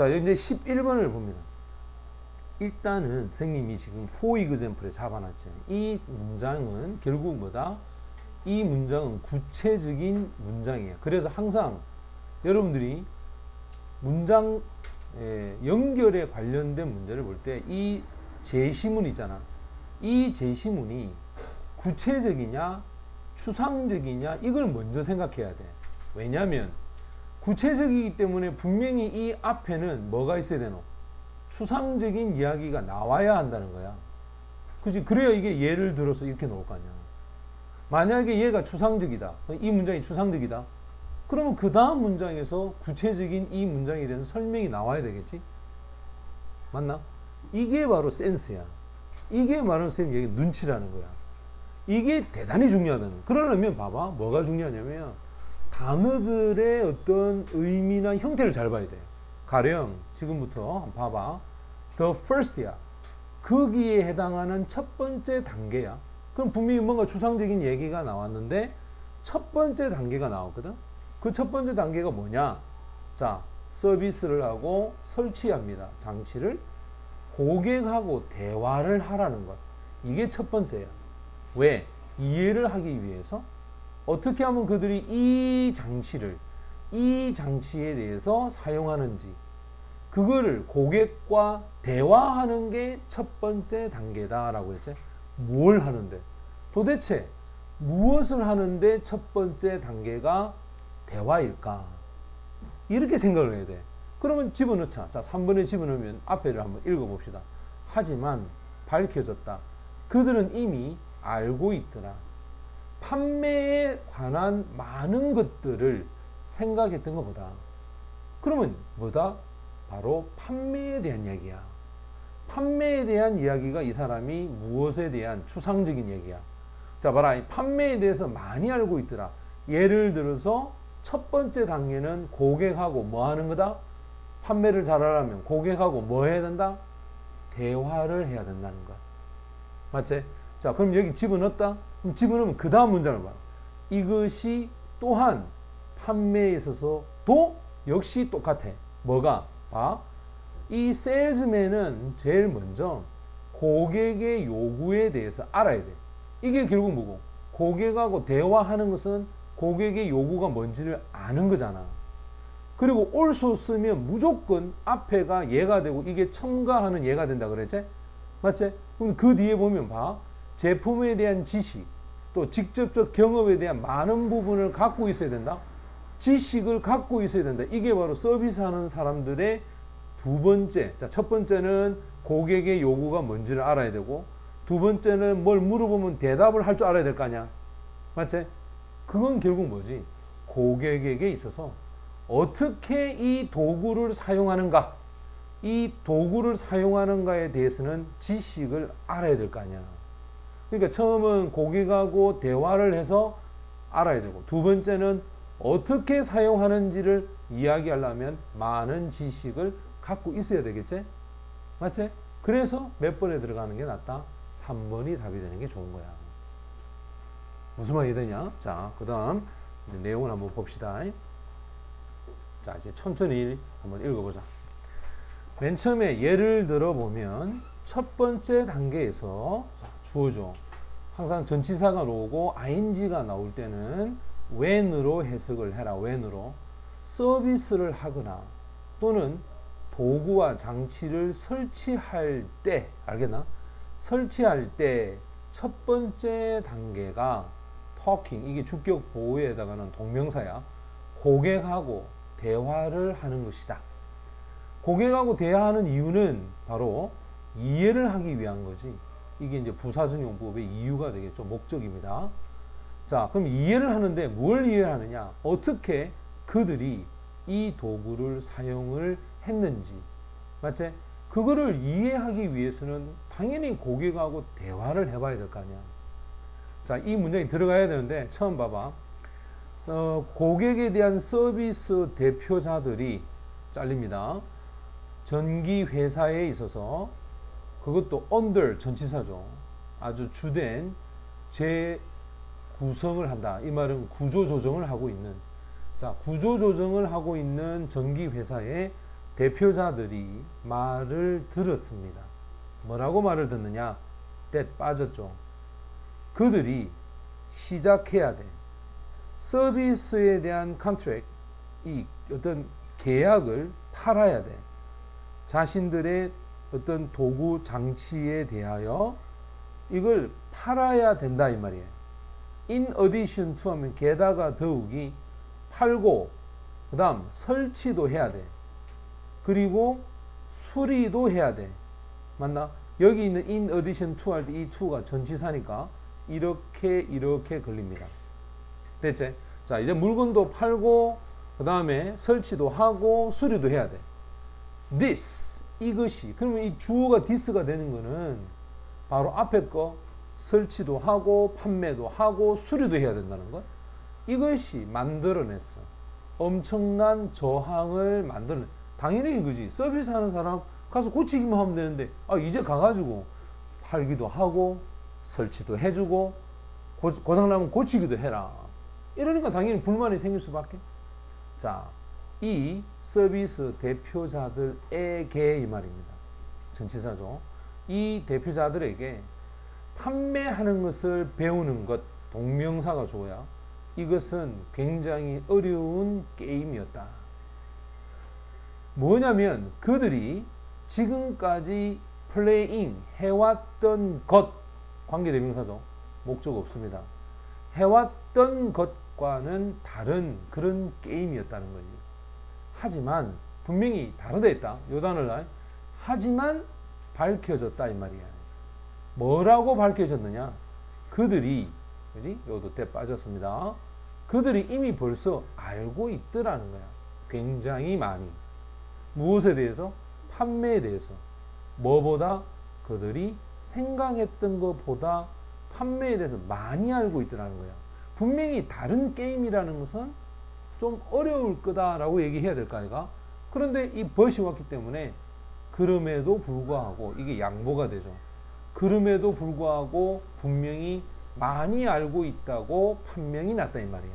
자, 이제 11번을 봅니다. 일단은 선생님이 지금 for example에 잡아놨죠. 이 문장은 결국 뭐다? 이 문장은 구체적인 문장이에요. 그래서 항상 여러분들이 문장 에, 연결에 관련된 문제를 볼 때 이 제시문 있잖아. 이 제시문이 구체적이냐 추상적이냐 이걸 먼저 생각해야 돼. 왜냐하면 구체적이기 때문에 분명히 이 앞에는 뭐가 있어야 되노? 추상적인 이야기가 나와야 한다는 거야. 그지? 그래야 이게 예를 들어서 이렇게 나올 거 아니야. 만약에 얘가 추상적이다. 이 문장이 추상적이다. 그러면 그 다음 문장에서 구체적인 이 문장에 대한 설명이 나와야 되겠지? 맞나? 이게 바로 센스야. 이게 바로 선생님 얘기 눈치라는 거야. 이게 대단히 중요하다는. 그러려면 봐봐. 뭐가 중요하냐면 단어들의 어떤 의미나 형태를 잘 봐야 돼. 가령 지금부터 한번 봐봐. The first야. 거기에 해당하는 첫 번째 단계야. 그럼 분명히 뭔가 추상적인 얘기가 나왔는데 첫 번째 단계가 나왔거든. 그 첫 번째 단계가 뭐냐? 자, 서비스를 하고 설치합니다. 장치를 고객하고 대화를 하라는 것. 이게 첫 번째야. 왜? 이해를 하기 위해서 어떻게 하면 그들이 이 장치를 이 장치에 대해서 사용하는지 그거를 고객과 대화하는 게 첫 번째 단계다라고 했지. 뭘 하는데? 도대체 무엇을 하는데 첫 번째 단계가 대화일까? 이렇게 생각을 해야 돼. 그러면 집어넣자. 자, 3번에 집어넣으면 앞에를 한번 읽어봅시다. 하지만 밝혀졌다. 그들은 이미 알고 있더라. 판매에 관한 많은 것들을 생각했던 것보다. 그러면 뭐다? 바로 판매에 대한 이야기야. 판매에 대한 이야기가 이 사람이 무엇에 대한 추상적인 얘기야. 자, 봐라. 이 판매에 대해서 많이 알고 있더라. 예를 들어서 첫 번째 단계는 고객하고 뭐 하는 거다? 판매를 잘하려면 고객하고 뭐 해야 된다? 대화를 해야 된다는 것. 맞지? 자, 그럼 여기 집어넣었다? 그럼 집어넣으면 그 다음 문장을 봐. 이것이 또한 판매에 있어서도 역시 똑같아. 뭐가? 봐. 이 세일즈맨은 제일 먼저 고객의 요구에 대해서 알아야 돼. 이게 결국 뭐고? 고객하고 대화하는 것은 고객의 요구가 뭔지를 아는 거잖아. 그리고 also 쓰면 무조건 앞에가 얘가 되고 이게 첨가하는 얘가 된다 그랬지? 맞지? 그럼 그 뒤에 보면 봐. 제품에 대한 지식, 또 직접적 경험에 대한 많은 부분을 갖고 있어야 된다. 지식을 갖고 있어야 된다. 이게 바로 서비스하는 사람들의 두 번째. 자, 첫 번째는 고객의 요구가 뭔지를 알아야 되고, 두 번째는 뭘 물어보면 대답을 할 줄 알아야 될 거 아니야. 맞지? 그건 결국 뭐지? 고객에게 있어서 어떻게 이 도구를 사용하는가? 이 도구를 사용하는가에 대해서는 지식을 알아야 될 거 아니야. 그러니까 처음은 고객하고 대화를 해서 알아야 되고, 두 번째는 어떻게 사용하는지를 이야기하려면 많은 지식을 갖고 있어야 되겠지? 맞지? 그래서 몇 번에 들어가는 게 낫다? 3번이 답이 되는 게 좋은 거야. 무슨 말이 되냐? 자, 그 다음 내용을 한번 봅시다. 자, 이제 천천히 한번 읽어보자. 맨 처음에 예를 들어 보면 첫 번째 단계에서 주어줘. 항상 전치사가 나오고 ing가 나올 때는 when으로 해석을 해라. when으로 서비스를 하거나 또는 도구와 장치를 설치할 때 알겠나? 설치할 때 첫 번째 단계가 talking 이게 주격 보호에 해당하는 동명사야. 고객하고 대화를 하는 것이다. 고객하고 대화하는 이유는 바로 이해를 하기 위한 거지. 이게 이제 부사적용법의 이유가 되겠죠. 목적입니다. 자, 그럼 이해를 하는데 뭘 이해를 하느냐? 어떻게 그들이 이 도구를 사용을 했는지. 맞지? 그거를 이해하기 위해서는 당연히 고객하고 대화를 해봐야 될 거 아니야. 자, 이 문장이 들어가야 되는데 처음 봐봐. 어, 고객에 대한 서비스 대표자들이 잘립니다. 전기 회사에 있어서 그것도 under 전치사죠. 아주 주된 재구성을 한다. 이 말은 구조 조정을 하고 있는 자 구조 조정을 하고 있는 전기 회사의 대표자들이 말을 들었습니다. 뭐라고 말을 듣느냐? 때 빠졌죠. 그들이 시작해야 돼. 서비스에 대한 컨트랙, 이 어떤 계약을 팔아야 돼. 자신들의 어떤 도구 장치에 대하여 이걸 팔아야 된다 이 말이에요. In addition to 하면 게다가 더욱이 팔고 그다음 설치도 해야 돼. 그리고 수리도 해야 돼. 맞나? 여기 있는 in addition to 할 때 이 to가 전치사니까 이렇게 이렇게 걸립니다. 됐지? 자, 이제 물건도 팔고 그다음에 설치도 하고 수리도 해야 돼. this 이것이 그러면 이 주어가 this가 되는 거는 바로 앞에 거 설치도 하고 판매도 하고 수리도 해야 된다는 것. 이것이 만들어냈어. 엄청난 저항을 만들어. 당연히 이거지. 서비스 하는 사람 가서 고치기만 하면 되는데 아 이제 가가지고 팔기도 하고 설치도 해주고 고, 고장나면 고치기도 해라. 이러니까 당연히 불만이 생길 수밖에. 자, 이 서비스 대표자들에게 이 말입니다. 전치사죠. 이 대표자들에게 판매하는 것을 배우는 것, 동명사가 주어야 이것은 굉장히 어려운 게임이었다. 뭐냐면 그들이 지금까지 플레잉 해왔던 것 관계대명사죠. 목적 없습니다. 해왔던 것과는 다른 그런 게임이었다는 거지. 하지만 분명히 다르다 했다. 요단을 하지만 밝혀졌다 이 말이야. 뭐라고 밝혀졌느냐? 그들이 그지? 요도 때 빠졌습니다. 그들이 이미 벌써 알고 있더라는 거야. 굉장히 많이. 무엇에 대해서? 판매에 대해서. 뭐보다 그들이 생각했던 것보다 판매에 대해서 많이 알고 있더라는 거야. 분명히 다른 게임이라는 것은 좀 어려울 거다라고 얘기해야 될 거 아이가? 그런데 이 벗이 왔기 때문에 그럼에도 불구하고 이게 양보가 되죠. 그럼에도 불구하고 분명히 많이 알고 있다고 판명이 났다 이 말이에요.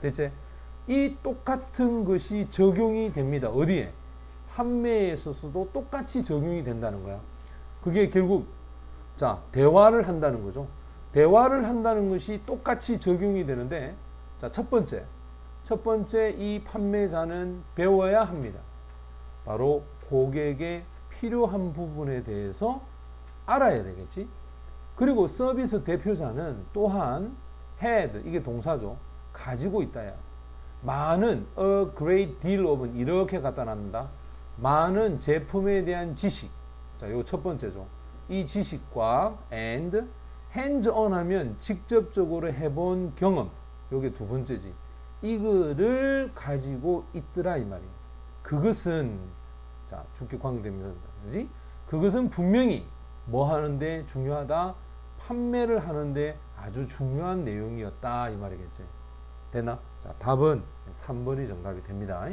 대체 이 똑같은 것이 적용이 됩니다. 어디에? 판매에 있어서도 똑같이 적용이 된다는 거야. 그게 결국 자 대화를 한다는 거죠. 대화를 한다는 것이 똑같이 적용이 되는데 자 첫 번째 첫 번째 이 판매자는 배워야 합니다. 바로 고객의 필요한 부분에 대해서 알아야 되겠지. 그리고 서비스 대표자는 또한 had 이게 동사죠. 가지고 있다야. 많은 a great deal of은 이렇게 갖다 놨다. 많은 제품에 대한 지식. 자, 요 첫 번째죠. 이 지식과 and hands on 하면 직접적으로 해본 경험. 요게 두 번째지. 이거를 가지고 있더라 이 말이에요. 그것은 자, 주격 관계됩니다. 그지? 그것은 분명히 뭐 하는데 중요하다? 판매를 하는데 아주 중요한 내용이었다 이 말이겠지. 되나? 자, 답은 3번이 정답이 됩니다.